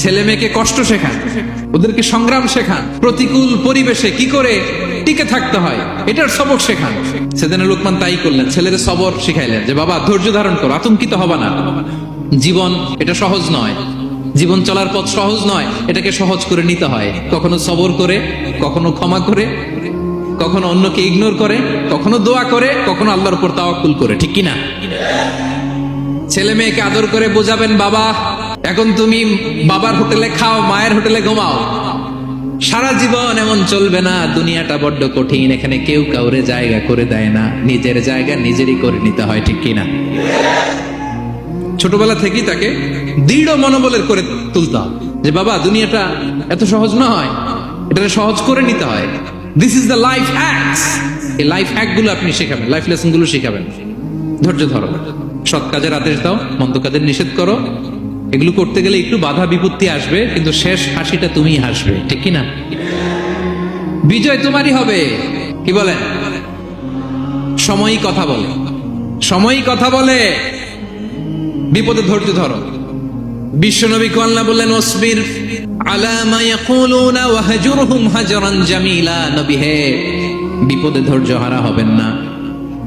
ছেলে মেয়েকে কষ্ট শেখান, ওদেরকে সংগ্রাম শেখান, প্রতিকূল পরিবেশে কি করে টিকে থাকতে হয়, এটার সবক শেখান। সেদিনে লোকমান তাই করলেন, ছেলেদের সবর শিখাইলেন যে, বাবা, ধৈর্য ধারণ করো, আতঙ্কিত হবা না। জীবন, এটা সহজ নয়। জীবন চলার পথ সহজ নয়, এটাকে সহজ করে নিতে হয়। কখনো সবর করে, কখনো ক্ষমা করে, কখনো অন্যকে ইগনোর করে, কখনো দোয়া করে, কখনো আল্লাহর উপর তাওয়াক্কুল করে, ঠিক কিনা? ছেলে মেয়েকে আদর করে বোঝাবেন, বাবা এখন তুমি বাবার হোটেলে খাও, মায়ের হোটেলে ঘুমাও। সারা জীবন এমন চলবে না, দুনিয়াটা বড্ড কঠিন, এখানে কেউ কাউরে জায়গা করে দেয় না, নিজের জায়গা নিজেরই করে নিতে হয়, ঠিক কিনা? ছোটবেলা থেকেই তাকে দৃঢ় মনোবলের করে তুলতে হবে যে বাবা, দুনিয়াটা এত সহজ নয় এটা সহজ করে নিতে হয়। This is the life hacks এই লাইফ হ্যাকগুলো আপনি শেখাবেন লাইফ লেসনগুলো শেখাবেন। ধৈর্য ধরো। সৎ কাজের আদেশ দাও, মন্দ কাজের নিষেধ করো। এগুলো করতে গেলে একটু বাধা বিপত্তি আসবে, কিন্তু শেষ হাসিটা তুমি হাসবে, ঠিক কি না বিজয় তোমারই হবে। কি বলেন সময়ই কথা বলে। সময়ই কথা বলে। বিপদে ধৈর্য ধরো। বিশ্বনবী কল্লা বললেন ওসবির আলা মা ইয়াকুলুনা ওয়াহজুরহুম হাজরান জামিলা। নবী হে, বিপদে ধৈর্য হারা হবেন না।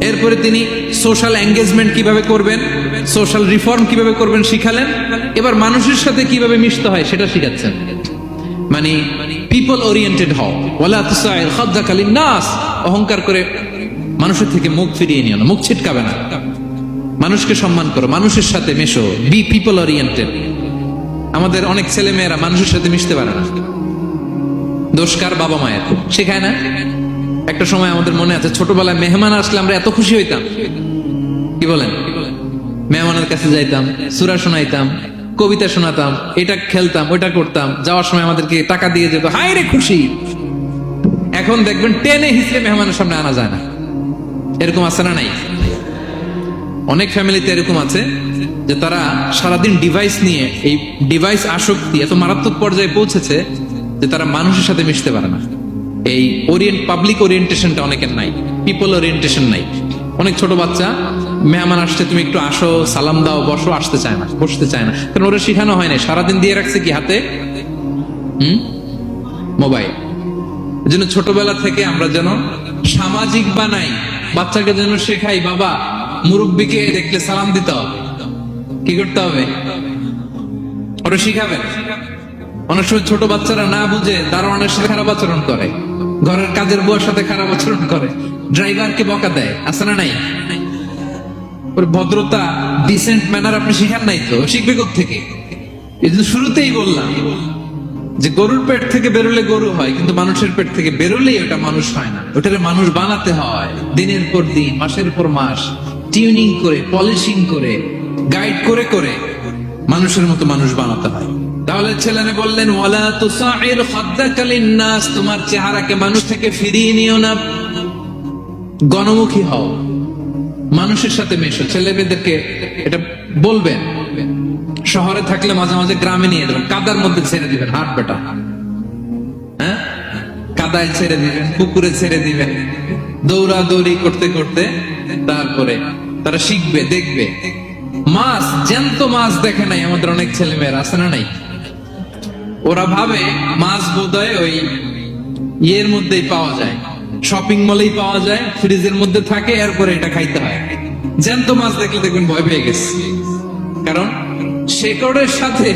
এরপরে তিনি সোশ্যাল এঙ্গেজমেন্ট কীভাবে করবেন সোশ্যাল রিফর্ম কীভাবে করবেন শিখালেন। এবার মানুষের সাথে কীভাবে মিশতে হয় সেটা শিখাচ্ছেন। মানে পিপল ওরিয়েন্টেড হও। ওয়ালা নাস অহংকার করে মানুষের থেকে মুখ ফিরিয়ে নিও না, মুখ ছিটকাবে না। মানুষকে সম্মান করো, মানুষের সাথে মেশো বি পিপল ওরিয়েন্টেড আমাদের অনেক ছেলে মেয়েরা মানুষের সাথে মিশতে পারে না। দোষকার বাবা মায়ের। শেখায় না? একটা সময় আমাদের মনে আছে, ছোটবেলায় মেহমান আসলে আমরা এত খুশি হইতাম। কি বলেন? মেহমানের কাছে যাইতাম, সুরা শোনাইতাম, কবিতা শোনাতাম, এটা খেলতাম, ওইটা করতাম, যাওয়ার সময় আমাদেরকে টাকা দিয়ে যেত হাই রে খুশি। এখন দেখবেন টেনে হিসেবে মেহমানের সামনে আনা যায় না। এরকম আছে না নাই? অনেক ফ্যামিলিতে এরকম আছে যে তারা সারাদিন ডিভাইস নিয়ে, এই ডিভাইস আসক্তি এত মারাত্মক পর্যায়ে পৌঁছেছে যে তারা মানুষের সাথে মিশতে পারে না। এই ওরিয়েন্ট পাবলিক ওরিয়েন্টেশনটা অনেকের নাই পিপল ওরিয়েন্টেশন নাই। অনেক ছোট বাচ্চা, মেহমান আসছে, তুমি একটু আসো, সালাম দাও, বসো, আসতে চায় না, বসতে চায় না। কারণ ওরা শিখানো হয় না সারাদিন দিয়ে রাখছে কি হাতে? হুম? মোবাইল। জন্য ছোটবেলা থেকে আমরা যেন সামাজিক বানাই, বাচ্চাকে যেন শেখাই, বাবা, মুরব্বীকে দেখলে সালাম দিতে হবে। কি করতে হবে? ওরা শিখাবেন? অনেক সময় ছোট বাচ্চারা না বুঝে দারোয়ানের সাথে খারাপ আচরণ করে। ঘরের কাজের বুয়ার সাথে খারাপ আচরণ করে। ড্রাইভারকে বকা দেয়, আছে না নাই? ভদ্রতা ডিসেন্ট ম্যানার আপনি শিখান নাই তো, শিখবে থেকে এই জন্য শুরুতেই বললাম যে গরুর পেট থেকে বেরোলে গরু হয়, কিন্তু মানুষের পেট থেকে বেরোলেই ওটা মানুষ হয় না। ওটারে মানুষ বানাতে হয়, দিনের পর দিন, মাসের পর মাস টিউনিং করে পলিশিং করে গাইড করে করে মানুষের মতো মানুষ বানাতে হয়। তাহলে ছেলেনে বললেন, ওয়ালা তুসাইর খাদ্দাকালিন নাস তোমার চেহারাকে মানুষ থেকে ফিরিয়ে নিও না। গণমুখী হও। মানুষের সাথে মেশো। ছেলে মেয়েদেরকে এটা বলবেন। শহরে থাকলে মাঝে মাঝে গ্রামে নিয়ে যাবেন। কাদার মধ্যে ছেড়ে দিবেন, হাট বেটা। হ্যাঁ? কাদায় ছেড়ে দিবেন, পুকুরে ছেড়ে দিবেন। দৌড়া দৌড়ি করতে করতে তারপরে তারা শিখবে, দেখবে। মাছ, জ্যান্ত মাছ দেখে নাই আমাদের অনেক ছেলে মেয়েরা আছে না নাই? ওরা ভাবে মাছ বোধহয় ওই ইয়ের মধ্যেই পাওয়া যায়। শপিং মলেই পাওয়া যায় ফ্রিজের মধ্যে থাকে, এরপরে এটা খাইতে হয়। জ্যান্ত মাছ দেখলে দেখবেন ভয় পেয়ে গেছে। কারণ শেকড়ের সাথে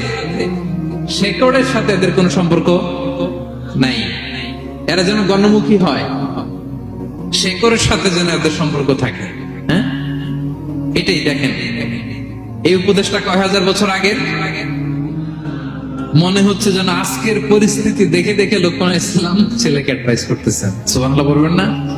শেকড়ের সাথে এদের কোনো সম্পর্ক নাই। এরা যেন গণমুখী হয়। শেকড়ের সাথে যেন এদের সম্পর্ক থাকে। হ্যাঁ? এটাই দেখেন। এই উপদেশটা কয় হাজার বছর আগের? মনে হচ্ছে যেন আজকের পরিস্থিতি দেখে দেখে লোকমান ইসলাম ছেলেকে অ্যাডভাইস করতেছেন সুবহানাল্লাহ বলবেন না?